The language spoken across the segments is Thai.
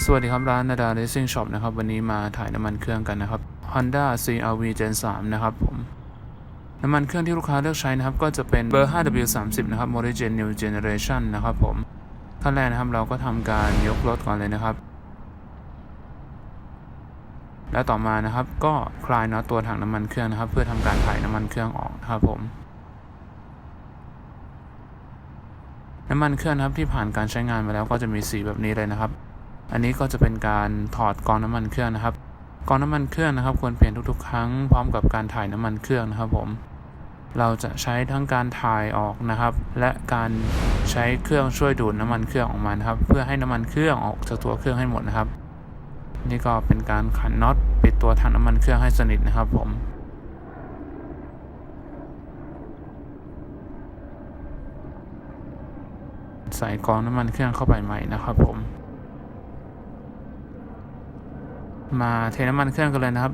สวัสดีครับร้านนาดา Racing Shop นะครับวันนี้มาถ่ายน้ำมันเครื่องกันนะครับ Honda CRV Gen 3นะครับผมน้ำมันเครื่องที่ลูกค้าเลือกใช้นะครับ ก็จะเป็นเบอร์ 5W30 นะครับ Origin New Generation นะครับผมขั้นแรกนะครับเราก็ทำการยกรถก่อนเลยนะครับ แล้วต่อมานะครับก็คลายน็อตตัวถังน้ำมันเครื่องนะครับ เพื่อทำการถ่ายน้ำมันเครื่องออกนะครับผมน้ำมันเครื่องนะครับที่ผ่านการใช้งานมาแล้วก็จะมีสีแบบนี้เลยนะครับ อันนี้ก็จะเป็นการถอดกองน้ำมันเครื่องนะครับ กองน้ำมันเครื่องนะครับ ควรเปลี่ยนทุกๆ ครั้งพร้อมกับการถ่ายน้ำมันเครื่องนะครับ ผม เราจะใช้ทั้งการถ่ายออกนะครับ และการใช้เครื่องช่วยดูดน้ำมันเครื่องออกมานะครับ เพื่อให้น้ำมันเครื่องออกจากตัวเครื่องให้หมดนะครับ นี่ก็เป็นการขันน็อตปิดตัวถังน้ำมันเครื่องให้สนิทนะครับ ผมใส่กองน้ำมันเครื่องเข้าไปใหม่นะครับผม มาเทน้ำมันเครื่องกันเลยนะครับ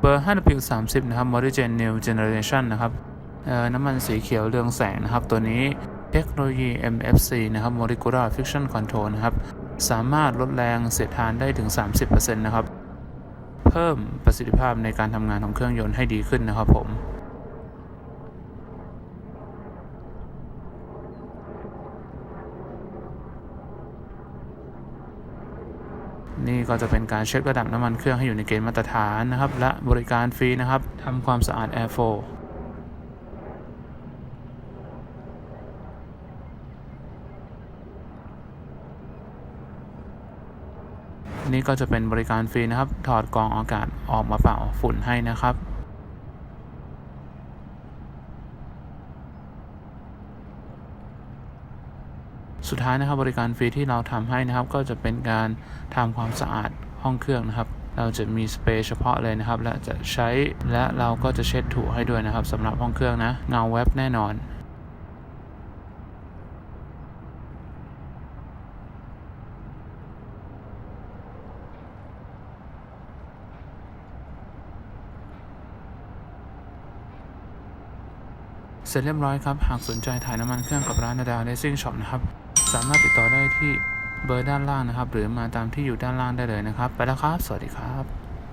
เบอร์ 5W30 นะครับ Modern New Generation นะครับเอ่อน้ำมันสีเขียวเรืองแสงนะครับ ตัวนี้เทคโนโลยี MFC นะครับ Molecular Friction Control นะครับ สามารถลดแรงเสียดทานได้ถึง 30%นะครับ เพิ่มประสิทธิภาพในการทำงานของเครื่องยนต์ให้ดีขึ้นนะครับผม นี่ก็จะเป็นการเช็คระดับน้ำมันเครื่องให้อยู่ในเกณฑ์มาตรฐานนะครับ และบริการฟรีนะครับทำความสะอาด Air f o นี่ก็จะเป็นบริการฟรีนะครับ ถอดกองอากาศออกมาเป่าฝุ่นให้นะครับ สุดท้ายนะครับบริการฟรีที่เราทำให้นะครับ ก็จะเป็นการทำความสะอาดห้องเครื่องนะครับ เราจะมีสเปรย์เฉพาะเลยนะครับ และจะใช้และเราก็จะเช็ดถูให้ด้วยนะครับสำหรับห้องเครื่องนะเงาแวบแน่นอนเสร็จเรียบร้อยครับ หากสนใจถ่ายน้ำมันเครื่องกับร้านนาดาวเลซิ่งช็อปนะครับ สามารถติดต่อได้ที่เบอร์ด้านล่างนะครับ หรือมาตามที่อยู่ด้านล่างได้เลยนะครับ ไปแล้วครับ สวัสดีครับ